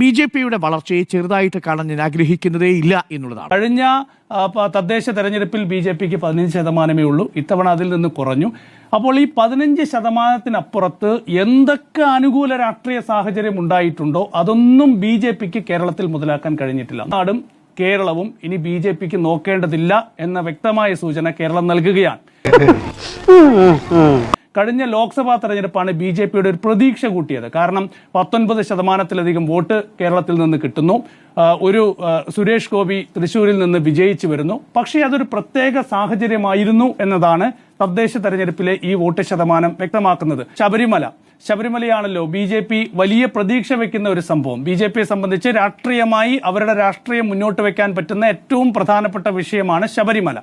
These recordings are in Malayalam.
ബി ജെ പിയുടെ വളർച്ചയെ ചെറുതായിട്ട് കാണാൻ ഞാൻ ആഗ്രഹിക്കുന്നതേ ഇല്ല എന്നുള്ളതാണ്. കഴിഞ്ഞ തദ്ദേശ തെരഞ്ഞെടുപ്പിൽ ബി ജെ പിക്ക് പതിനഞ്ച് ശതമാനമേ ഉള്ളൂ. ഇത്തവണ അതിൽ നിന്ന് കുറഞ്ഞു. അപ്പോൾ ഈ പതിനഞ്ച് ശതമാനത്തിനപ്പുറത്ത് എന്തൊക്കെ അനുകൂല രാഷ്ട്രീയ സാഹചര്യം ഉണ്ടായിട്ടുണ്ടോ അതൊന്നും ബി ജെ പിക്ക് കേരളത്തിൽ മുതലാക്കാൻ കഴിഞ്ഞിട്ടില്ല. നാടും കേരളവും ഇനി ബി ജെ പിക്ക് നോക്കേണ്ടതില്ല എന്ന വ്യക്തമായ സൂചന കേരളം നൽകുകയാണ്. കഴിഞ്ഞ ലോക്സഭാ തെരഞ്ഞെടുപ്പാണ് ബി ജെ പിയുടെ ഒരു പ്രതീക്ഷ കൂട്ടിയത്. കാരണം പത്തൊൻപത് ശതമാനത്തിലധികം വോട്ട് കേരളത്തിൽ നിന്ന് കിട്ടുന്നു. ഒരു സുരേഷ് ഗോപി തൃശൂരിൽ നിന്ന് വിജയിച്ചു വരുന്നു. പക്ഷേ അതൊരു പ്രത്യേക സാഹചര്യമായിരുന്നു എന്നതാണ് തദ്ദേശ തെരഞ്ഞെടുപ്പിലെ ഈ വോട്ട് ശതമാനം വ്യക്തമാക്കുന്നത്. ശബരിമല ശബരിമലയാണല്ലോ. ബി ജെ പി വലിയ പ്രതീക്ഷ വെക്കുന്ന ഒരു സംഭവം. ബി ജെ പിയെ സംബന്ധിച്ച് രാഷ്ട്രീയമായി അവരുടെ രാഷ്ട്രീയം മുന്നോട്ട് വെക്കാൻ പറ്റുന്ന ഏറ്റവും പ്രധാനപ്പെട്ട വിഷയമാണ് ശബരിമല.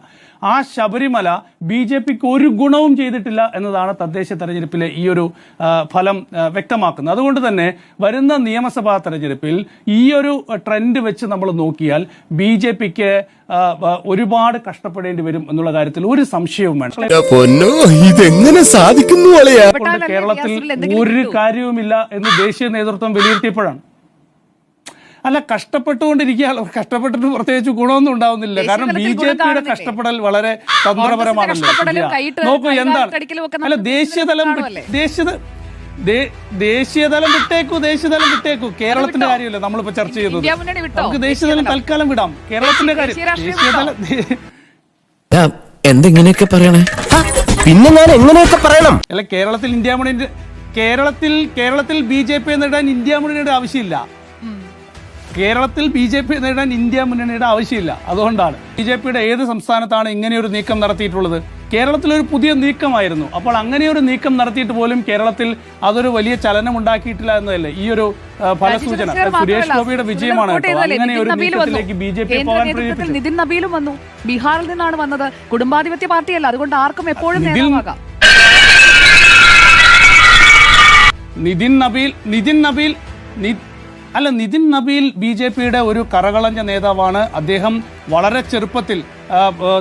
ആ ശബരിമല ബി ജെ പിക്ക് ഒരു ഗുണവും ചെയ്തിട്ടില്ല എന്നതാണ് തദ്ദേശ തെരഞ്ഞെടുപ്പിലെ ഈ ഒരു ഫലം വ്യക്തമാക്കുന്നത്. അതുകൊണ്ട് തന്നെ വരുന്ന നിയമസഭാ തെരഞ്ഞെടുപ്പിൽ ഈ ഒരു ട്രെൻഡ് വെച്ച് നമ്മൾ നോക്കിയാൽ ബി ജെ പിക്ക് ഒരുപാട് കഷ്ടപ്പെടേണ്ടി വരും എന്നുള്ള കാര്യത്തിൽ ഒരു സംശയവും വേണം ഇതെങ്ങനെ സാധിക്കുന്നു കേരളത്തിൽ ഒരു കാര്യവുമില്ല എന്ന് ദേശീയ നേതൃത്വം വിലയിരുത്തിയപ്പോഴാണ്. അല്ല കഷ്ടപ്പെട്ടുകൊണ്ടിരിക്കുകയാണ് കഷ്ടപ്പെട്ടിട്ട് പ്രത്യേകിച്ച് ഗുണമൊന്നും ഉണ്ടാവുന്നില്ല. കാരണം ബി ജെ പിയുടെ കഷ്ടപ്പെടൽ വളരെ തന്ത്രപരമാണല്ലോ. കൈയിട്ട് നോക്കൂ എന്താണ്? അല്ല ദേശീയതലം ദേശീയ ദേശീയത ദേ- ദേശീയതലം വിട്ടേക്കൂ ദേശീയതലം വിട്ടേക്കൂ. കേരളത്തിന്റെ കാര്യമില്ല നമ്മളിപ്പോ ചർച്ച വിട്ടോ? നമുക്ക് ദേശീയതലം. തൽക്കാലം വിടാം. കേരളത്തിന്റെ കാര്യം. ദേശീയതലം എന്തെങ്ങനെയൊക്കെ പറയണേ? പിന്നെ ഞാൻ എങ്ങനെയൊക്കെ പറയണം? അല്ല കേരളത്തിൽ ഇന്ത്യ മുന്നണി കേരളത്തിൽ കേരളത്തിൽ ബി ജെ പി നേടാൻ ഇന്ത്യ മുന്നണിയുടെ ആവശ്യമില്ല. കേരളത്തിൽ ബി ജെ പി നേടാൻ ഇന്ത്യ മുന്നണിയുടെ ആവശ്യമില്ല. അതുകൊണ്ടാണ് ബി ജെ പിയുടെ ഏത് സംസ്ഥാനത്താണ് ഇങ്ങനെയൊരു നീക്കം നടത്തിയിട്ടുള്ളത്? കേരളത്തിൽ ഒരു പുതിയ നീക്കമായിരുന്നു. അപ്പോൾ അങ്ങനെയൊരു നീക്കം നടത്തിയിട്ട് പോലും കേരളത്തിൽ അതൊരു വലിയ ചലനം ഉണ്ടാക്കിയിട്ടില്ല എന്നതല്ലേ? ഈ ഒരു ഫലസൂചന. സുരേഷ് ഗോപിയുടെ വിജയമാണ് അങ്ങനെ ഒരു നബീൽ വന്നു. നീക്കത്തിലേക്ക് ബി ജെ പി പോകാൻ നിതിൻ നബീലും വന്നു. ബീഹാറിൽ നിന്നാണ് വന്നത്. കുടുംബാധിപത്യ പാർട്ടിയല്ല. അതുകൊണ്ട് ആർക്കും എപ്പോഴും നേതാവാകാം. നിതിൻ നബീൽ നിതിൻ നബീൽ അല്ല നിതിൻ നബീൽ ബി ജെ പിയുടെ ഒരു കറകളഞ്ഞ നേതാവാണ്. അദ്ദേഹം വളരെ ചെറുപ്പത്തിൽ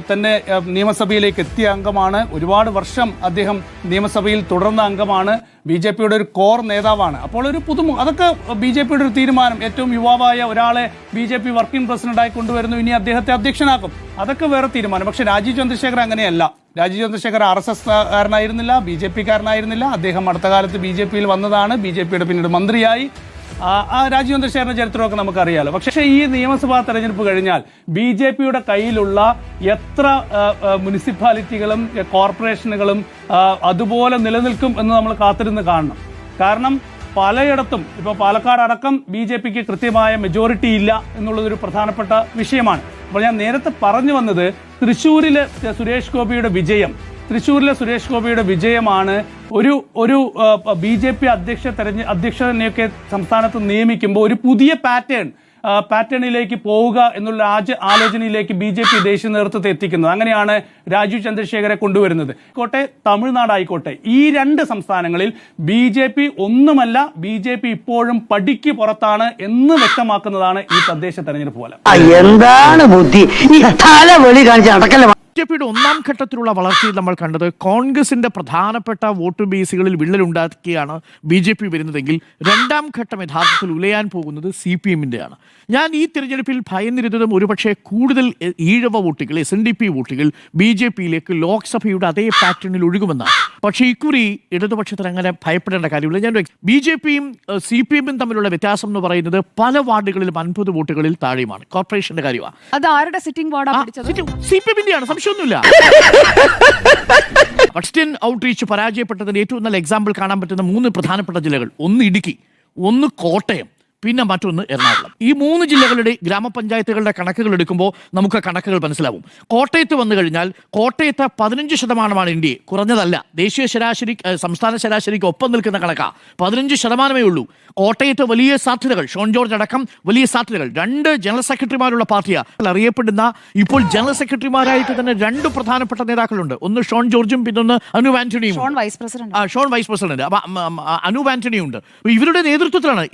തന്നെ നിയമസഭയിലേക്ക് എത്തിയ അംഗമാണ്. ഒരുപാട് വർഷം അദ്ദേഹം നിയമസഭയിൽ തുടർന്ന അംഗമാണ്. ബി ജെ പിയുടെ ഒരു കോർ നേതാവാണ്. അപ്പോൾ ഒരു പുതുമു അതൊക്കെ ബി ജെ പിയുടെ ഒരു തീരുമാനം. ഏറ്റവും യുവാവായ ഒരാളെ ബി ജെ പി വർക്കിംഗ് പ്രസിഡന്റായി കൊണ്ടുവരുന്നു. ഇനി അദ്ദേഹത്തെ അധ്യക്ഷനാക്കും. അതൊക്കെ വേറെ തീരുമാനം. പക്ഷേ രാജീവ് ചന്ദ്രശേഖർ അങ്ങനെയല്ല. Rajeev Chandrasekhar R S S കാരനായിരുന്നില്ല B J P കാരനായിരുന്നില്ല. അദ്ദേഹം അടുത്ത കാലത്ത് ബി ജെ പിയിൽ വന്നതാണ്. ബി ജെ പിയുടെ പിന്നീട് മന്ത്രിയായി. ആ, രാജീവ് ചന്ദ്രശേഖരന്റെ ചരിത്രമൊക്കെ നമുക്കറിയാലോ. പക്ഷേ ഈ നിയമസഭാ തെരഞ്ഞെടുപ്പ് കഴിഞ്ഞാൽ ബി ജെ പിയുടെ കയ്യിലുള്ള എത്ര മുനിസിപ്പാലിറ്റികളും കോർപ്പറേഷനുകളും അതുപോലെ നിലനിൽക്കും എന്ന് നമ്മൾ കാത്തിരുന്ന് കാണണം. കാരണം പലയിടത്തും ഇപ്പോൾ പാലക്കാട് അടക്കം ബി ജെ പിക്ക് കൃത്യമായ മെജോറിറ്റി ഇല്ല എന്നുള്ളതൊരു പ്രധാനപ്പെട്ട വിഷയമാണ്. അപ്പോൾ ഞാൻ നേരത്തെ പറഞ്ഞു വന്നത് തൃശ്ശൂരിലെ സുരേഷ് ഗോപിയുടെ വിജയം. തൃശ്ശൂരിലെ സുരേഷ് ഗോപിയുടെ വിജയമാണ് ഒരു ഒരു ബി ജെ പി അധ്യക്ഷ തെരഞ്ഞ അധ്യക്ഷനെയൊക്കെ സംസ്ഥാനത്ത് നിയമിക്കുമ്പോൾ ഒരു പുതിയ പാറ്റേൺ പാറ്റേണിലേക്ക് പോവുക എന്നുള്ള ആജ ആലോചനയിലേക്ക് ബി ജെ പി ദേശീയ നേതൃത്വത്തെ എത്തിക്കുന്നത് അങ്ങനെയാണ് രാജീവ് ചന്ദ്രശേഖരെ കൊണ്ടുവരുന്നത്. ആയിക്കോട്ടെ തമിഴ്നാട് ആയിക്കോട്ടെ ഈ രണ്ട് സംസ്ഥാനങ്ങളിൽ ബി ജെ പി ഒന്നുമല്ല ബി ജെ പി ഇപ്പോഴും പടിക്ക് പുറത്താണ് എന്ന് വ്യക്തമാക്കുന്നതാണ് ഈ തദ്ദേശ തെരഞ്ഞെടുപ്പ് പോലെ എന്താണ് ബുദ്ധി? ഈ തല വെളി കാണിച്ച് നടക്കല്ലേ ബി ജെ പിയുടെ ഒന്നാം ഘട്ടത്തിലുള്ള വളർച്ചയിൽ നമ്മൾ കണ്ടത് കോൺഗ്രസിന്റെ പ്രധാനപ്പെട്ട വോട്ട് ബേസുകളിൽ വിള്ളലുണ്ടാക്കിയാണ് ബി ജെ പി വരുന്നതെങ്കിൽ രണ്ടാം ഘട്ടം യഥാർത്ഥത്തിൽ ഉലയാൻ പോകുന്നത് സി പി എമ്മിന്റെയാണ് ഞാൻ ഈ തിരഞ്ഞെടുപ്പിൽ ഭയന്നിരുന്നതും ഒരുപക്ഷെ കൂടുതൽ ഈഴവ വോട്ടുകൾ എസ് എൻ ഡി പി വോട്ടുകൾ ബി ജെ പിയിലേക്ക് ലോക്സഭയുടെ അതേ പാറ്റേണിൽ ഒഴുകുമെന്നാണ്. പക്ഷേ ഇക്കുറി ഇടതുപക്ഷത്തിന് അങ്ങനെ ഭയപ്പെടേണ്ട കാര്യമില്ല. ഞാൻ ബി ജെ പിയും സി പി എമ്മും തമ്മിലുള്ള വ്യത്യാസം എന്ന് പറയുന്നത് പല വാർഡുകളിലും അൻപത് വോട്ടുകളിൽ താഴെയുമാണ്. കോർപ്പറേഷന്റെ കാര്യമാണ് അത് ആരുടെ സിറ്റിംഗ് വാർഡാ പിടിച്ചത്? സി പി എമ്മിന്റെയാണ്. സംശയമൊന്നുമില്ല ഔട്ട് ഔട്ട്റീച്ച് പരാജയപ്പെട്ടതിന് ഏറ്റവും നല്ല എക്സാമ്പിൾ കാണാൻ പറ്റുന്ന മൂന്ന് പ്രധാനപ്പെട്ട ജില്ലകൾ. ഒന്ന് ഇടുക്കി ഒന്ന് കോട്ടയം. പിന്നെ മറ്റൊന്ന് എറണാകുളം. ഈ മൂന്ന് ജില്ലകളുടെ ഗ്രാമപഞ്ചായത്തുകളുടെ കണക്കുകൾ എടുക്കുമ്പോൾ നമുക്ക് കണക്കുകൾ മനസ്സിലാവും. കോട്ടയത്ത് വന്നു കഴിഞ്ഞാൽ കോട്ടയത്ത് പതിനഞ്ച് ശതമാനമാണ് ഇന്ത്യ കുറഞ്ഞതല്ല. ദേശീയ ശരാശരി സംസ്ഥാന ശരാശരിക്ക് ഒപ്പം നിൽക്കുന്ന കണക്കാ. പതിനഞ്ച് ശതമാനമേ ഉള്ളൂ. കോട്ടയത്ത് വലിയ സാധ്യതകൾ ഷോൺ ജോർജ് അടക്കം വലിയ സാധ്യതകൾ. രണ്ട് ജനറൽ സെക്രട്ടറിമാരുള്ള പാർട്ടിയാണ് അറിയപ്പെടുന്ന ഇപ്പോൾ ജനറൽ സെക്രട്ടറിമാരായിട്ട് തന്നെ രണ്ട് പ്രധാനപ്പെട്ട നേതാക്കളുണ്ട്. ഒന്ന് ഷോൺ ജോർജും പിന്നൊന്ന് Anu ആന്റണിയും. Shone vice president. Anu Shone vice president. അപ്പൊ ഉം, ഉം, അനൂപ് ആന്റണി ഉണ്ട് ഇവരുടെ നേതൃത്വത്തിലാണ്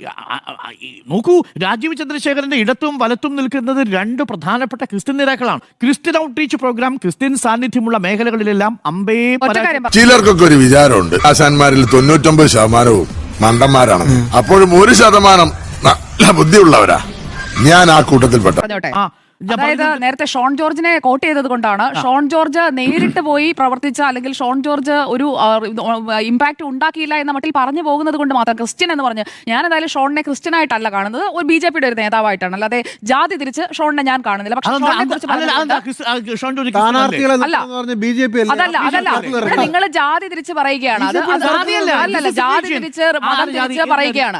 നോക്കൂ രാജീവ് ചന്ദ്രശേഖരന്റെ ഇടത്തും വലത്തും നിൽക്കുന്നത് രണ്ട് പ്രധാനപ്പെട്ട ക്രിസ്ത്യൻ നേതാക്കളാണ്. ക്രിസ്ത്യൻ ഔട്ട്റീച്ച് പ്രോഗ്രാം ക്രിസ്ത്യൻ സാന്നിധ്യമുള്ള മേഖലകളിലെല്ലാം അമ്പേ ചിലർക്കൊക്കെ ഒരു വിചാരമുണ്ട്. ആശാന്മാരിൽ തൊണ്ണൂറ്റൊമ്പത് ശതമാനവും മണ്ടന്മാരാണ് അപ്പോഴും ഒരു ശതമാനം നല്ല ബുദ്ധിയുള്ളവരാ. ഞാൻ ആ കൂട്ടത്തിൽപ്പെട്ട അതായത് നേരത്തെ ഷോൺ ജോർജിനെ കോട്ട് ചെയ്തത് കൊണ്ടാണ്. ഷോൺ ജോർജ് നേരിട്ട് പോയി പ്രവർത്തിച്ച അല്ലെങ്കിൽ ഷോൺ ജോർജ് ഒരു ഇമ്പാക്ട് ഉണ്ടാക്കിയില്ല എന്ന മട്ടിൽ പറഞ്ഞു പോകുന്നത് കൊണ്ട് മാത്രം ക്രിസ്ത്യൻ എന്ന് പറഞ്ഞ് ഞാൻ എന്തായാലും ഷോണിനെ ക്രിസ്ത്യൻ ആയിട്ടല്ല കാണുന്നത്. ഒരു ബി ജെ പിയുടെ ഒരു നേതാവായിട്ടാണ്. അല്ലാതെ ജാതി തിരിച്ച് ഷോണിനെ ഞാൻ കാണുന്നില്ല. പക്ഷേ അതല്ല അതല്ല. നിങ്ങൾ ജാതി തിരിച്ച് പറയുകയാണ്. അത് അത് ജാതിയല്ല, അല്ലല്ല ജാതി തിരിച്ച് മതം തിരിച്ച് പറയുകയാണ്?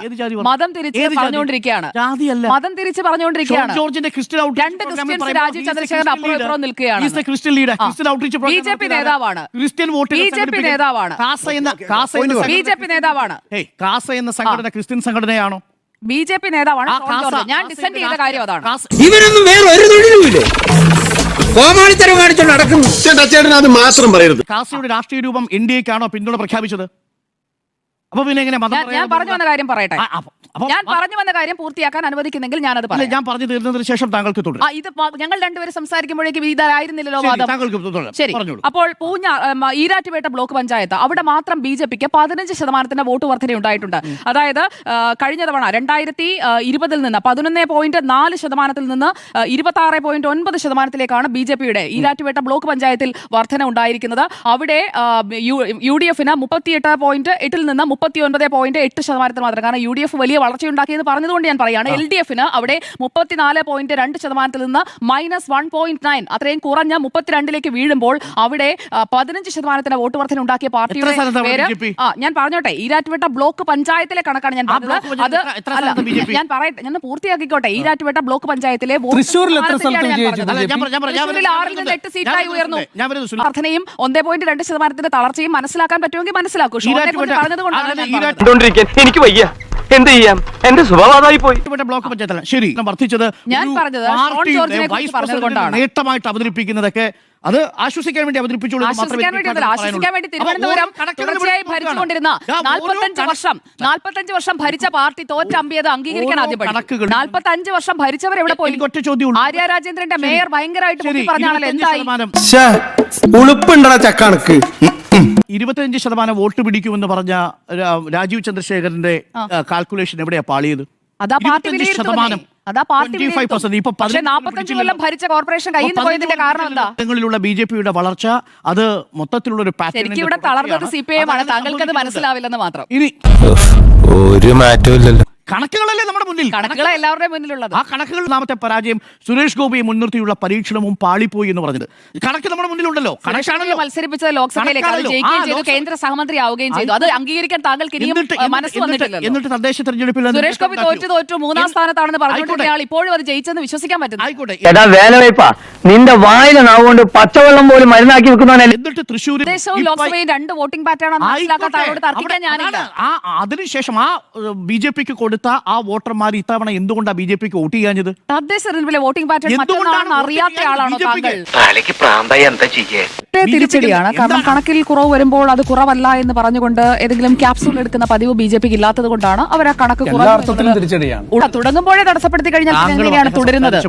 മതം തിരിച്ച് പറഞ്ഞുകൊണ്ടിരിക്കുകയാണ്. ജാതിയല്ല. മതം തിരിച്ച് ഷോൺ പറഞ്ഞുകൊണ്ടിരിക്കുകയാണ് ജോർജിന്റെ ക്രിസ്ത്യൻ രാജീവ് ചന്ദ്രശേഖരൻ അപ്പുറം ഇപ്പുറം നിൽക്കുകയാണ്. നേതാവാണ്. നേതാവാണ്. ബി ജെ പി നേതാവാണ്. കാസ എന്ന സംഘടന ക്രിസ്ത്യൻ സംഘടനയാണോ? ബി ജെ പി നേതാവാണ്. ഞാൻ ഡിസെൻഡ് ചെയ്ത രാഷ്ട്രീയ- കാര്യം അതാണ്. ഇവരൊന്നും വേറെ ഒരു തൊഴിലുമില്ലേ? കോമാളിത്തരം കാണിച്ചോണ്ട് നടക്കുന്നു. ചേട്ടാ ചേട്ടൻ അത് മാത്രം പറയരുത്. കാസയുടെ രാഷ്ട്രീയ രൂപം എൻ ഡി എക്കാണോ പിന്തുണ പ്രഖ്യാപിച്ചത്? അപ്പൊ പിന്നെ എങ്ങനെ ഞാൻ- ഞാൻ പറഞ്ഞു വന്ന കാര്യം പറയട്ടെ. ഞാൻ പറഞ്ഞു വന്ന കാര്യം പൂർത്തിയാക്കാൻ അനുവദിക്കുന്നെങ്കിൽ ഞാനത് പറയാം. ഞാൻ പറഞ്ഞു തീർന്നതിന് ശേഷം താങ്കൾക്ക് തുടരും. ഇത് ഞങ്ങൾ രണ്ടുപേരും സംസാരിക്കുമ്പോഴേക്കും ഇതായിരുന്നില്ലല്ലോ വാദം. ശരി. അപ്പോൾ പൂഞ്ഞ ഈരാറ്റുപേട്ട ബ്ലോക്ക് പഞ്ചായത്ത് അവിടെ മാത്രം ബി ജെ പിക്ക് പതിനഞ്ച് ശതമാനത്തിന്റെ വോട്ട് വർധന ഉണ്ടായിട്ടുണ്ട് അതായത് കഴിഞ്ഞ തവണ രണ്ടായിരത്തി ഇരുപതിൽ നിന്ന് പതിനൊന്ന് പോയിന്റ് നാല് ശതമാനത്തിൽ നിന്ന് ഇരുപത്തി ആറ് പോയിന്റ് ഒൻപത് ശതമാനത്തിലേക്കാണ് ബി ജെ പിയുടെ ഈരാറ്റുപേട്ട ബ്ലോക്ക് പഞ്ചായത്തിൽ വർധന ഉണ്ടായിരിക്കുന്നത്. അവിടെ യു ഡി എഫിന് മുപ്പത്തിയെട്ട് പോയിന്റ് എട്ടിൽ നിന്ന് മുപ്പത്തി ഒൻപത് പോയിന്റ് എട്ട് ശതമാനത്തിൽ മാത്രം. കാരണം യു ഡി എഫ് വലിയ വളർച്ചയുണ്ടാക്കിയെന്ന് പറഞ്ഞതുകൊണ്ട് ഞാൻ പറയാണ് എൽ ഡി എഫിന് അവിടെ മുപ്പത്തിനാല് പോയിന്റ് രണ്ട് ശതമാനത്തിൽ നിന്ന് മൈനസ് വൺ പോയിന്റ് നയൻ അത്രയും കുറഞ്ഞ മുപ്പത്തിരണ്ടിലേക്ക് വീഴുമ്പോൾ അവിടെ പതിനഞ്ച് ശതമാനത്തിന് വോട്ട് വർധന ഉണ്ടാക്കിയ പാർട്ടിയുടെ പേര്? ആ ഞാൻ പറഞ്ഞോട്ടെ ഈരാറ്റുപേട്ട ബ്ലോക്ക് പഞ്ചായത്തിലെ കണക്കാണ് ഞാൻ പറഞ്ഞത്. അത് അല്ല? ഞാൻ പറയട്ടെ ഞാൻ പൂർത്തിയാക്കിക്കോട്ടെ. ഈരാറ്റുപേട്ട ബ്ലോക്ക് പഞ്ചായത്തിലെ ആറിൽ നിന്ന് എട്ട് സീറ്റായി ഉയർന്നു. വർധനയും ഒന്നേ പോയിന്റ് രണ്ട് ശതമാനത്തിന്റെ തളർച്ചയും മനസ്സിലാക്കാൻ പറ്റുമെങ്കിൽ മനസ്സിലാക്കൂ. പറഞ്ഞത്. കൊണ്ടാണ് എനിക്ക് വയ്യ. എന്ത് ചെയ്യാം? എന്റെ സ്വഭാവമായി പോയി ഇവിടെ ബ്ലോക്ക് പഞ്ചായത്തല്ല. ശരി ഞാൻ വർദ്ധിച്ചത് ഞാൻ പറഞ്ഞത് ഷോൺ ജോർജിനെ കുറിച്ച് നേട്ടമായിട്ട് അവതരിപ്പിക്കുന്നതൊക്കെ അത് ആശ്വസിക്കാൻ വേണ്ടി അവതരിപ്പിച്ചോളൂ എന്ന് മാത്രമേ ആശ്വസിക്കാൻ വേണ്ടി തിരുവനന്തപുരം തുടർച്ചയായി ഭരിച്ചുകൊണ്ടിരുന്ന നാൽപ്പത്തഞ്ച് വർഷം നാൽപ്പത്തഞ്ച് വർഷം ഭരിച്ച പാർട്ടി തോറ്റമ്പിയത് അംഗീകരിക്കാൻ ആദ്യം നാൽപ്പത്തഞ്ച് വർഷം ഭരിച്ചവർ എവിടെ പോയി. ആര്യ രാജേന്ദ്രന്റെ മേയർ ഭയങ്കരമായിട്ട് പറഞ്ഞാണല്ലോ 25 എന്തായി? ഉളുപ്പുണ്ടടാ ചക്കണക്ക്. ഇരുപത്തിയഞ്ച് ശതമാനം വോട്ട് പിടിക്കുമെന്ന് പറഞ്ഞ രാജീവ് ചന്ദ്രശേഖരന്റെ കാൽക്കുലേഷൻ എവിടെയാ പാളിയത്? അതാ പാർട്ടി 25 വിലയിരുത്തുന്നതേ. 25% ഇപ്പൊ വിലയിരുത്തും. പക്ഷേ 15 ഭരിച്ച കോർപ്പറേഷൻ കയ്യിൽ പോയതിന്റെ കാരണം എന്താ? ങ്ങളിലുള്ള ബി ജെ പിയുടെ വളർച്ച അത് മൊത്തത്തിലുള്ള ഒരു ശരിക്കും ഇവിടെ തളർന്നത് സി പി ഐ ആണ്. താങ്കൾക്ക് അത് മനസ്സിലാവില്ലെന്ന് മാത്രം. ഇനി ഒരു മാറ്റവും ഇല്ലല്ലോ. കണക്കുകളല്ലേ നമ്മുടെ മുന്നിൽ. കണക്കുകളെ എല്ലാവരുടെയും മുന്നിലുള്ളത്. ആ കണക്കുകൾ നാമത്തെ പരാജയം സുരേഷ് ഗോപിയെ മുൻനിർത്തിയുള്ള പരീക്ഷണവും പാളിപ്പോയി എന്ന് പറഞ്ഞത്. കണക്ക് നമ്മുടെ മുന്നിലുണ്ടല്ലോ. കണക്കാണല്ലോ. മത്സരിപ്പിച്ചത് ലോക്സഭയിലേക്ക്. അത്. ജയിക്കുകയും ചെയ്തു. കേന്ദ്ര സഹമന്ത്രി ആവുകയും ചെയ്തു. അത് അംഗീകരിക്കാൻ താങ്കൾക്ക് ഇനിയും എന്നിട്ട് മനസ്സ് എന്നിട്ട് തദ്ദേശ തെരഞ്ഞെടുപ്പിൽ സുരേഷ് ഗോപി തോറ്റു തോറ്റു. മൂന്നാം സ്ഥാനത്താണെന്ന് പറഞ്ഞുകൊണ്ട് ഇപ്പോഴും അത് ജയിച്ചെന്ന് വിശ്വസിക്കാൻ പറ്റുന്നു. ആയിക്കോട്ടെ. നിന്റെ വായിലെ നാവുകൊണ്ട് പച്ചവെള്ളം പോലും മരുന്നാക്കി വെക്കുന്നവനെ എന്നിട്ട് തൃശ്ശൂർ പ്രദേശവും ഇപ്പ- ലോക്സഭയും രണ്ട് വോട്ടിംഗ് പാറ്റേൺ മനസ്സിലാക്കാത്ത ആളോട് ആയിക്കോട്ടെ. തർക്കിക്കാൻ ഞാനില്ല. ആ അതിനുശേഷം ആ ബി ജെ പിക്ക് കൊടുത്ത ആ വോട്ടർമാർ ഇത്തവണ എന്തുകൊണ്ടാണ് ബി ജെ പിക്ക് വോട്ട് ചെയ്യാഞ്ഞത്? തദ്ദേശ തെരഞ്ഞെടുപ്പിലെ വോട്ടിംഗ് പാറ്റേൺ മറ്റൊന്നാണെന്ന് അറിയാത്ത ആളാണ് താങ്കൾ? പ്രാന്തായി എന്താ ചെയ്യേ? ഒറ്റ തിരിച്ചടിയാണ്. കാരണം കണക്കിൽ കുറവ് വരുമ്പോൾ അത് കുറവല്ല എന്ന് പറഞ്ഞുകൊണ്ട് ഏതെങ്കിലും ക്യാപ്സൂൾ എടുക്കുന്ന പതിവ് ബി ജെ പിക്ക് ഇല്ലാത്തത് കൊണ്ടാണ് അവർ ആ കണക്ക് എല്ലാ കുറവ് തിരിച്ചടിയാണ്. ഉട- തുടങ്ങുമ്പോഴേ തടസ്സപ്പെടുത്തി കഴിഞ്ഞാൽ എങ്ങനെയാണ് തുടരുന്നത്?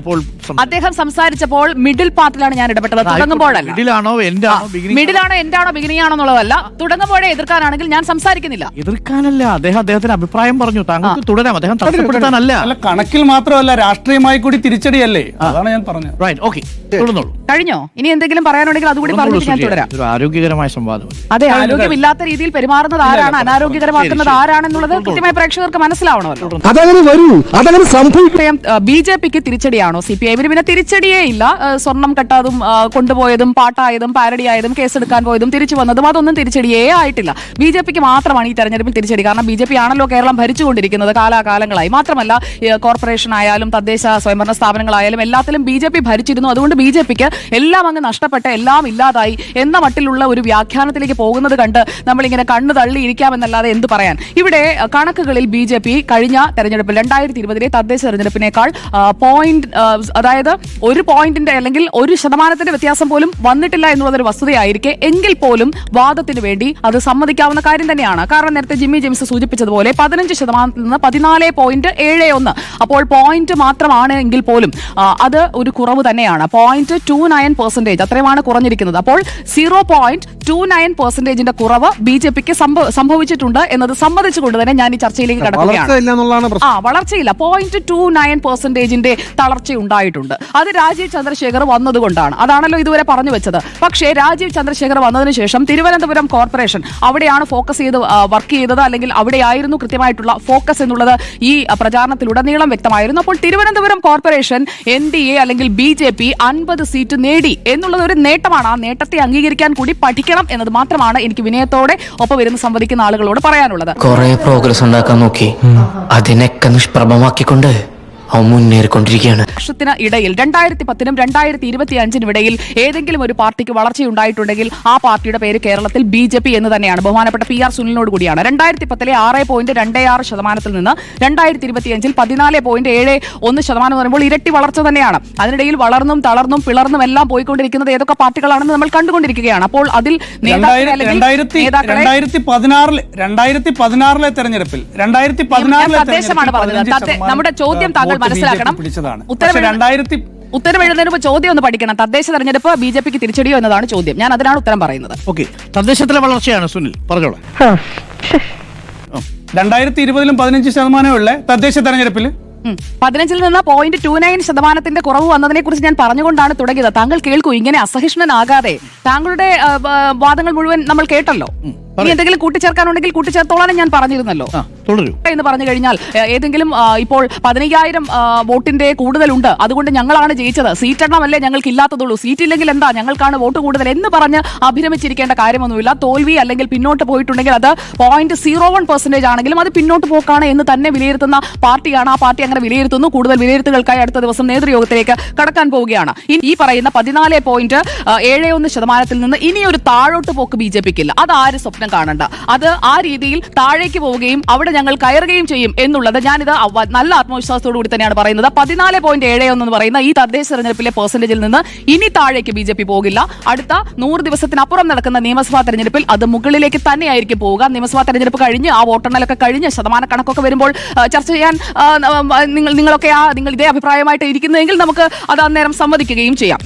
അദ്ദേഹം സംസാരിച്ചപ്പോൾ മിഡിൽ പാർട്ടിലാണ് ഞാൻ ഇടപെട്ടത്. തുടങ്ങുമ്പോഴല്ല. മിഡിലാണോ എന്താണോ ബിഗിനിങ് ആണോ? എന്നുള്ളതല്ല തുടങ്ങുമ്പോഴേ എതിർക്കാനാണെങ്കിൽ ഞാൻ സംസാരിക്കുന്നില്ല. എതിർക്കാനല്ല. അദ്ദേഹം അദ്ദേഹത്തിന്റെ അഭിപ്രായം പറഞ്ഞു. താങ്കൾക്ക് തുടരാം. അദ്ദേഹം തടസ്സപ്പെടുത്താനല്ല. അല്ല കണക്കിൽ മാത്രമല്ല രാഷ്ട്രീയമായി കൂടി തിരിച്ചടിയല്ലേ? അതാണ് ഞാൻ പറഞ്ഞത്. റൈറ്റ് ഓക്കെ തുടർന്നോളൂ കഴിഞ്ഞോ? ഇനി എന്തെങ്കിലും പറയാനുണ്ടെങ്കിൽ അതുകൂടി പറഞ്ഞിട്ട് ഞാൻ തുടരാം. ആരോഗ്യകരമായ സംവാദം അതെ ആരോഗ്യമില്ലാത്ത രീതിയിൽ പെരുമാറുന്നത് ആരാണ്? അനാരോഗ്യകരമാക്കുന്നത് ആരാണെന്നുള്ളത് കൃത്യമായി പ്രേക്ഷകർക്ക് മനസ്സിലാവണമല്ലോ. അതങ്ങനെ വരൂ. അതങ്ങനെ സംഭവിക്കും. ബി ജെ പിക്ക് തിരിച്ചടിയാണോ സി പി ഐമിന് പിന്നെ തിരിച്ചടിയേ ഇല്ല. സ്വർണം കെട്ടാതും കൊണ്ടുപോയതും പാട്ടായതും പാരഡിയായതും കേസെടുക്കാൻ പോയതും തിരിച്ചു വന്നതും അതൊന്നും തിരിച്ചടിയേ ആയിട്ടില്ല. ബി ജെ പിക്ക് മാത്രമാണ് ഈ തെരഞ്ഞെടുപ്പിൽ തിരിച്ചടി. കാരണം ബി ജെ പി ആണല്ലോ കേരളം ഭരിച്ചുകൊണ്ടിരിക്കുന്നത് കാലാകാലങ്ങളായി. മാത്രമല്ല കോർപ്പറേഷൻ ആയാലും തദ്ദേശ സ്വയംഭരണ സ്ഥാപനങ്ങളായാലും എല്ലാത്തിലും ബി ജെ പി ഭരിച്ചിരുന്നു. അതുകൊണ്ട് ബി ജെ പിക്ക് എല്ലാം അങ്ങ് നഷ്ടപ്പെട്ട് എല്ലാം ഇല്ലാതായി എന്ന മട്ടിലുള്ള ഒരു വ്യാഖ്യാനത്തിലേക്ക് പോകുന്നത് കണ്ട് നമ്മളിങ്ങനെ കണ്ണു തള്ളിയിരിക്കാമെന്നല്ലാതെ എന്ത് പറയാൻ? ഇവിടെ കണക്കുകളിൽ ബി ജെ പി കഴിഞ്ഞ തെരഞ്ഞെടുപ്പിൽ രണ്ടായിരത്തി ഇരുപതിലെ തദ്ദേശ തെരഞ്ഞെടുപ്പിനേക്കാൾ പോയിന്റ് അതായത് ഒരു പോയിന്റിന്റെ അല്ലെങ്കിൽ ഒരു ശതമാനത്തിന്റെ വ്യത്യാസം പോലും വന്നിട്ടില്ല എന്നുള്ളതൊരു വസ്തുതയായിരിക്കെ എങ്കിൽ പോലും വാദത്തിന് വേണ്ടി അത് സമ്മതിക്കാവുന്ന കാര്യം തന്നെയാണ്. കാരണം നേരത്തെ ജിമ്മി ജെയിംസ് സൂചിപ്പിച്ചതുപോലെ പതിനഞ്ച് ശതമാനത്തിൽ നിന്ന് പതിനാല് പോയിന്റ് ഏഴ് ഒന്ന്. അപ്പോൾ പോയിന്റ് മാത്രമാണ് എങ്കിൽ പോലും അത് ഒരു കുറവ് തന്നെയാണ്. പോയിന്റ് ടു നയൻ പെർസെന്റേജ് അത്രയുമാണ് കുറഞ്ഞിരിക്കുന്നത്. അപ്പോൾ സീറോ പോയിന്റ് ടു നയൻ പെർസെന്റേജിന്റെ കുറവ് ബി ജെ പിക്ക് സംഭവിച്ചിട്ടുണ്ട് എന്നത് സമ്മതിച്ചുകൊണ്ട് തന്നെ ഞാൻ ഈ ചർച്ചയിലേക്ക് കടക്കുകയാണ്. ആ വളർച്ചയില്ല. പോയിന്റ് ടു നയൻ പെർസെന്റേജിന്റെ തളർച്ച ഉണ്ടായിട്ടുണ്ട്. അത് രാജീവ് ചന്ദ്രശേഖർ വന്നതുകൊണ്ടാണ്. അതാണല്ലോ ഇതുവരെ പറഞ്ഞു വെച്ചത്. പക്ഷേ രാജീവ് ചന്ദ്രശേഖർ വന്നതിന് ശേഷം തിരുവനന്തപുരം കോർപ്പറേഷൻ അവിടെയാണ് ഫോക്കസ് ചെയ്ത് വർക്ക് ചെയ്തത്. അല്ലെങ്കിൽ അവിടെയായിരുന്നു കൃത്യമായിട്ടുള്ള ഫോക്കസ് എന്നുള്ളത് ഈ പ്രചാരണത്തിലുടനീളം വ്യക്തമായിരുന്നു. അപ്പോൾ Thiruvananthapuram corporation N D A അല്ലെങ്കിൽ ബി ജെ പി അൻപത് സീറ്റ് നേടി എന്നുള്ളത് ഒരു നേട്ടമാണ്. ആ നേട്ടത്തെ അംഗീകരിക്കാൻ കൂടി പഠിക്കണം എന്നത് മാത്രമാണ് എനിക്ക് വിനയത്തോടെ ഒപ്പം വരുന്ന സംവദിക്കുന്ന ആളുകളോട് പറയാനുള്ളത്. കുറെ പ്രോഗ്രസ് ഉണ്ടാക്കാൻ നോക്കി. അതിനൊക്കെ നിഷ്പ്രഭമാക്കിക്കൊണ്ട് മുന്നേറിക്കൊണ്ടിരിക്കുകയാണ്. വർഷത്തിന് ഇടയിൽ രണ്ടായിരത്തി പത്തിനും രണ്ടായിരത്തി ഇരുപത്തി അഞ്ചിനും ഇടയിൽ ഏതെങ്കിലും ഒരു പാർട്ടിക്ക് വളർച്ചയുണ്ടായിട്ടുണ്ടെങ്കിൽ ആ പാർട്ടിയുടെ പേര് കേരളത്തിൽ ബി ജെ പി എന്ന് തന്നെയാണ്. ബഹുമാനപ്പെട്ട പി ആർ സുനിലിനോട് കൂടിയാണ്. രണ്ടായിരത്തി പത്തിലെ ആറ് പോയിന്റ് രണ്ട് ആറ് ശതമാനത്തിൽ നിന്ന് രണ്ടായിരത്തി ഇരുപത്തി അഞ്ചിൽ പതിനാല് പോയിന്റ് ഏഴ് ഒന്ന് ശതമാനം എന്ന് പറയുമ്പോൾ ഇരട്ടി വളർച്ച തന്നെയാണ്. അതിനിടയിൽ വളർന്നും തളർന്നും പിളർന്നും എല്ലാം പോയിക്കൊണ്ടിരിക്കുന്നത് ഏതൊക്കെ പാർട്ടികളാണെന്ന് നമ്മൾ കണ്ടുകൊണ്ടിരിക്കുകയാണ്. അപ്പോൾ അതിൽ രണ്ടായിരത്തി രണ്ടായിരത്തി പതിനാറിലെ തെരഞ്ഞെടുപ്പിൽ രണ്ടായിരത്തി പതിനാറിലെ നമ്മുടെ ചോദ്യം താങ്കൾ മനസ്സിലാക്കണം. പിടിച്ചതാണ്. ഉത്തരം പക്ഷേ രണ്ടായിരത്തി ഉത്തരം എഴുതുന്നതിന് മുമ്പ് ചോദ്യം ഒന്ന് പഠിക്കണം. തദ്ദേശ തെരഞ്ഞെടുപ്പ് ബി ജെ പിക്ക് തിരിച്ചടിയോ എന്നതാണ് ചോദ്യം. ഞാൻ അതിനാണ് ഉത്തരം പറയുന്നത്. ഓക്കെ. തദ്ദേശത്തിലെ വളർച്ചയാണ് സുനിൽ. പറഞ്ഞോളാം. രണ്ടായിരത്തി ഇരുപതിലും പതിനഞ്ച് ശതമാനമുള്ള തദ്ദേശ തെരഞ്ഞെടുപ്പിൽ. പതിനഞ്ചിൽ നിന്ന് പോയിന്റ് ടു നയൻ ശതമാനത്തിന്റെ കുറവ് വന്നതിനെ കുറിച്ച് ഞാൻ പറഞ്ഞുകൊണ്ടാണ് തുടങ്ങിയത്. താങ്കൾ കേൾക്കൂ ഇങ്ങനെ അസഹിഷ്ണനാകാതെ. താങ്കളുടെ വാദങ്ങൾ മുഴുവൻ നമ്മൾ കേട്ടല്ലോ. ഇനി എന്തെങ്കിലും കൂട്ടിച്ചേർക്കാനുണ്ടെങ്കിൽ കൂട്ടിച്ചേർത്തോളാനും ഞാൻ പറഞ്ഞിരുന്നല്ലോ. തുടരൂ. എന്ന് പറഞ്ഞു കഴിഞ്ഞാൽ ഏതെങ്കിലും ഇപ്പോൾ പതിനയ്യായിരം വോട്ടിന്റെ കൂടുതലുണ്ട്. അതുകൊണ്ട് ഞങ്ങളാണ് ജയിച്ചത്. സീറ്റ് എണ്ണമല്ലേ ഞങ്ങൾക്ക് ഇല്ലാത്തതുള്ളൂ സീറ്റ് ഇല്ലെങ്കിൽ എന്താ ഞങ്ങൾക്കാണ് വോട്ട് കൂടുതൽ എന്ന് പറഞ്ഞ് അഭിരമിച്ചിരിക്കേണ്ട കാര്യമൊന്നുമില്ല. തോൽവി അല്ലെങ്കിൽ പിന്നോട്ട് പോയിട്ടുണ്ടെങ്കിൽ അത് പോയിന്റ് സീറോ വൺ പെർസെന്റേജ് ആണെങ്കിലും അത് പിന്നോട്ട് പോക്കാണ് എന്ന് തന്നെ വിലയിരുത്തുന്ന പാർട്ടിയാണ്. ആ പാർട്ടി അങ്ങനെ വിലയിരുത്തുന്നു. കൂടുതൽ വിലയിരുത്തലുകൾക്കായി അടുത്ത ദിവസം നേതൃയോഗത്തിലേക്ക് കടക്കാൻ പോവുകയാണ്. ഈ പറയുന്ന പതിനാല് പോയിന്റ് ഏഴ് ഒന്ന് ശതമാനത്തിൽ നിന്ന് ഇനിയൊരു താഴോട്ട് പോക്ക് ബി ജെ പിക്കില്ല. അത് ആര് സ്വപ്നം കാണണ്ട. അത് ആ രീതിയിൽ താഴേക്ക് പോവുകയും അവിടെ ഞങ്ങൾ കയറുകയും ചെയ്യും എന്നുള്ളത് ഞാനിത് നല്ല ആത്മവിശ്വാസത്തോടു കൂടി തന്നെയാണ് പറയുന്നത്. പതിനാല് പോയിന്റ് ഏഴ് ഒന്ന് പറയുന്ന ഈ തദ്ദേശ തെരഞ്ഞെടുപ്പിലെ പെർസെന്റേജിൽ നിന്ന് ഇനി താഴേക്ക് ബി ജെ പി പോകില്ല. അടുത്ത നൂറ് ദിവസത്തിനപ്പുറം നടക്കുന്ന നിയമസഭാ തെരഞ്ഞെടുപ്പിൽ അത് മുകളിലേക്ക് തന്നെയായിരിക്കും പോവുക. നിയമസഭാ തെരഞ്ഞെടുപ്പ് കഴിഞ്ഞ് ആ വോട്ടെണ്ണലൊക്കെ കഴിഞ്ഞ് ശതമാന കണക്കൊക്കെ വരുമ്പോൾ ചർച്ച ചെയ്യാൻ നിങ്ങൾ നിങ്ങളൊക്കെ ആ നിങ്ങൾ ഇതേ അഭിപ്രായമായിട്ട് ഇരിക്കുന്നതെങ്കിൽ നമുക്ക് അത് അന്നേരം സമ്മതിക്കുകയും ചെയ്യാം.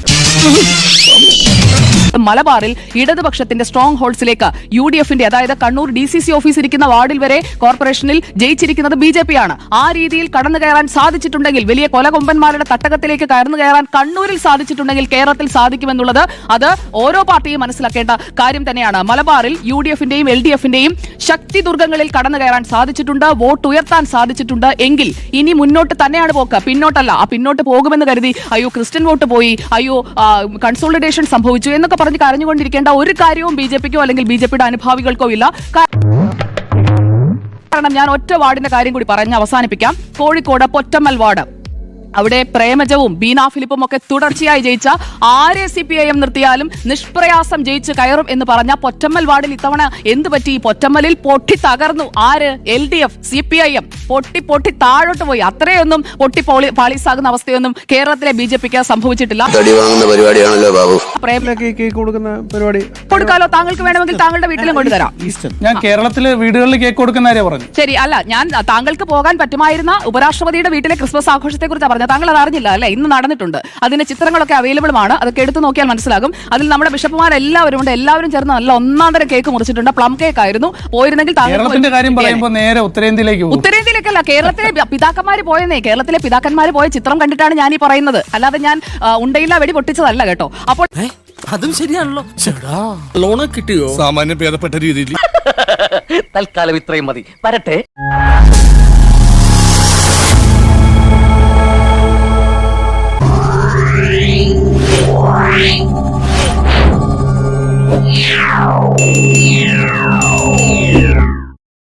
മലബാറിൽ ഇടതുപക്ഷത്തിന്റെ സ്ട്രോങ് ഹോൾസിലേക്ക് യു ഡി എഫിന്റെ അതായത് Kannur D C C office ഇരിക്കുന്ന വാർഡിൽ വരെ കോർപ്പറേഷനിൽ ജയിച്ചിരിക്കുന്നത് ബി ജെ പി ആണ് ആ രീതിയിൽ കടന്നു കയറാൻ സാധിച്ചിട്ടുണ്ടെങ്കിൽ വലിയ കൊലകൊമ്പന്മാരുടെ തട്ടകത്തിലേക്ക് കടന്നു കയറാൻ കണ്ണൂരിൽ സാധിച്ചിട്ടുണ്ടെങ്കിൽ കേരളത്തിൽ സാധിക്കുമെന്നുള്ളത് അത് ഓരോ പാർട്ടിയും മനസ്സിലാക്കേണ്ട കാര്യം തന്നെയാണ്. മലബാറിൽ യു ഡി എഫിന്റെയും എൽ ഡി എഫിന്റെയും ശക്തി ദുർഗങ്ങളിൽ കടന്നു കയറാൻ സാധിച്ചിട്ടുണ്ട് വോട്ട് ഉയർത്താൻ സാധിച്ചിട്ടുണ്ട് എങ്കിൽ ഇനി മുന്നോട്ട് തന്നെയാണ് പോക്ക്. പിന്നോട്ടല്ല ആ പിന്നോട്ട് പോകുമെന്ന് കരുതി അയ്യോ ക്രിസ്ത്യൻ വോട്ട് പോയി അയ്യോ കൺസോളിഡേഷൻ സംഭവിച്ചു എന്നൊക്കെ പറഞ്ഞ് കരഞ്ഞുകൊണ്ടിരിക്കേണ്ട ഒരു കാര്യവും ബി ജെ പിക്കോ അല്ലെങ്കിൽ ബി ജെ പിയുടെ അനുഭാവികൾക്കോ ഇല്ല. കാരണം ഞാൻ ഒറ്റ വാർഡിന്റെ കാര്യം കൂടി പറഞ്ഞ് അവസാനിപ്പിക്കാം. കോഴിക്കോട് പൊറ്റമ്മൽ വാർഡ്. അവിടെ പ്രേമജവും ബീനാ ഫിലിപ്പും ഒക്കെ തുടർച്ചയായി ജയിച്ച ആരെ സി പി ഐ എം നിർത്തിയാലും നിഷ്പ്രയാസം ജയിച്ച് കയറും എന്ന് പറഞ്ഞ പൊറ്റമ്മൽ വാർഡിൽ ഇത്തവണ എന്ത് പറ്റി? പൊറ്റമ്മലിൽ പൊട്ടി തകർന്നു. ആര്? L D F C P I M. പൊട്ടി പൊട്ടി താഴോട്ട് പോയി. അത്രയൊന്നും പൊട്ടി പോളി പാളീസാകുന്ന അവസ്ഥയൊന്നും കേരളത്തിലെ ബി ജെ പിക്ക് സംഭവിച്ചിട്ടില്ല. തടി വാങ്ങുന്ന പരിപാടിയാണല്ലോ ബാബു. പ്രേമ കേക്ക് കേക്ക് കൊടുക്കുന്ന പരിപാടി. കൊടുക്കാലോ? താങ്കൾക്ക് വേണമെങ്കിൽ താങ്കളുടെ വീട്ടിലും കൊണ്ടുതരാം. ഈസ്റ്റർ. ഞാൻ കേരളത്തിലെ വീടുകളിൽ കേക്ക് കൊടുക്കുന്ന ശരി അല്ല ഞാൻ താങ്കൾക്ക് പോകാൻ പറ്റുമായിരുന്ന ഉപരാഷ്ട്രപതിയുടെ വീട്ടിലെ ക്രിസ്മസ് ആഘോഷത്തെ കുറിച്ച് പറഞ്ഞത്. താങ്കൾ അത് അറിഞ്ഞില്ല അല്ലെ? ഇന്ന് നടന്നിട്ടുണ്ട്. അതിന്റെ ചിത്രങ്ങളൊക്കെ അവൈലബിൾ ആണ്. അതൊക്കെ എടുത്തു നോക്കിയാൽ മനസ്സിലാകും. അതിൽ നമ്മുടെ ബിഷപ്പുമാരെല്ലാവരും ഉണ്ട്. എല്ലാവരും ചേർന്ന് നല്ല ഒന്നാം തരം കേക്ക് മുറിച്ചിട്ടുണ്ട്. പ്ലം കേക്ക് ആയിരുന്നു. പോയിരുന്നെങ്കിൽ കേരളത്തിന്റെ കാര്യം പറയുമ്പോൾ നേരെ ഉത്തരേന്ത്യയിലേക്ക് ഉത്തരേന്ത്യയിലേക്കല്ല കേരളത്തിലെ പിതാക്കന്മാർ പിതാക്കന്മാര് പോയെന്നേ. കേരളത്തിലെ പിതാക്കന്മാർ പോയ ചിത്രം കണ്ടിട്ടാണ് ഞാൻ ഈ പറയുന്നത്. അല്ലാതെ ഞാൻ ഉണ്ടയില്ല വെടി പൊട്ടിച്ചതല്ല കേട്ടോ. അപ്പോൾ അതും ശരിയാണല്ലോ. ലോണ് കിട്ടിയോ? സാമാന്യം ഭേദപ്പെട്ട രീതിയിൽ. തൽക്കാലം ഇത്രയും മതി. വരട്ടെ. Yeah.